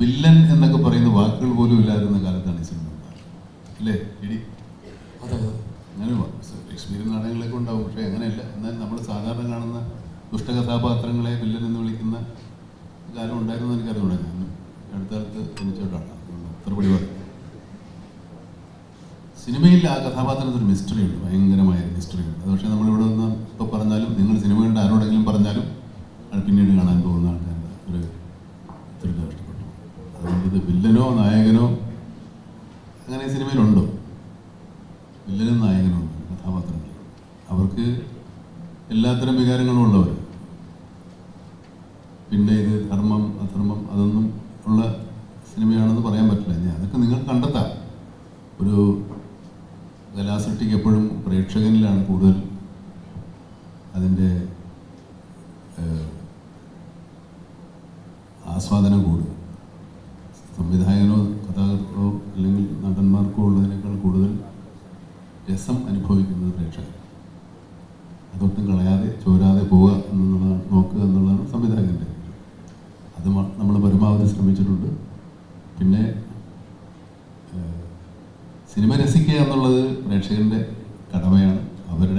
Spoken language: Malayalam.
വില്ലൻ എന്നൊക്കെ പറയുന്ന വാക്കുകൾ പോലും ഇല്ലാതിരുന്ന കാലത്താണ് ഈ സിനിമ. അല്ലേ ഇടി അങ്ങനെ എക്സ്പീരിയൻസ് നാടകങ്ങളൊക്കെ ഉണ്ടാവും. പക്ഷേ അങ്ങനെയല്ല. എന്നാൽ നമ്മൾ സാധാരണ കാണുന്ന ദുഷ്ടകഥാപാത്രങ്ങളെ വില്ലൻ എന്ന് വിളിക്കുന്ന കാലം ഉണ്ടായിരുന്നു എനിക്കറിയുണ്ടായിരുന്നു ഞാൻ അടുത്ത കാലത്ത് ജനിച്ചോട്ടാണ് അത്രപടി സിനിമയിൽ ആ കഥാപാത്രത്തിന് ഒരു മിസ്റ്ററി ഉണ്ട്. ഭയങ്കരമായ മിസ്റ്ററി ഉണ്ട്. ഇത് വില്ലനോ നായകനോ അങ്ങനെ സിനിമയിലുണ്ടോ? വില്ലനും നായകനും കഥാപാത്രങ്ങൾ. അവർക്ക് എല്ലാത്തരം വികാരങ്ങളും ഉള്ളവർ പിന്നെ ഇത് ധർമ്മം അധർമ്മം അതൊന്നും ഉള്ള സിനിമയാണെന്ന് പറയാൻ പറ്റില്ല. ഞാൻ അതൊക്കെ നിങ്ങൾ കണ്ടെത്താം. ഒരു കലാസൃഷ്ടിക്ക് എപ്പോഴും പ്രേക്ഷകനിലാണ് കൂടുതൽ അതിന്റെ ആസ്വാദനം കൂടുക. സംവിധായകനോ കഥാകൃത്തോ അല്ലെങ്കിൽ നടന്മാർക്കോ ഉള്ളതിനേക്കാൾ കൂടുതൽ രസം അനുഭവിക്കുന്നത് പ്രേക്ഷകർ. അതൊട്ടും കളയാതെ ചോരാതെ പോവുക എന്നുള്ളതാണ് നോക്കുക എന്നുള്ളതാണ് സംവിധായകന്റെ അത് നമ്മൾ പരമാവധി ശ്രമിച്ചിട്ടുണ്ട്. പിന്നെ സിനിമ രസിക്കുക എന്നുള്ളത് പ്രേക്ഷകന്റെ കടമയാണ്. അവരുടെ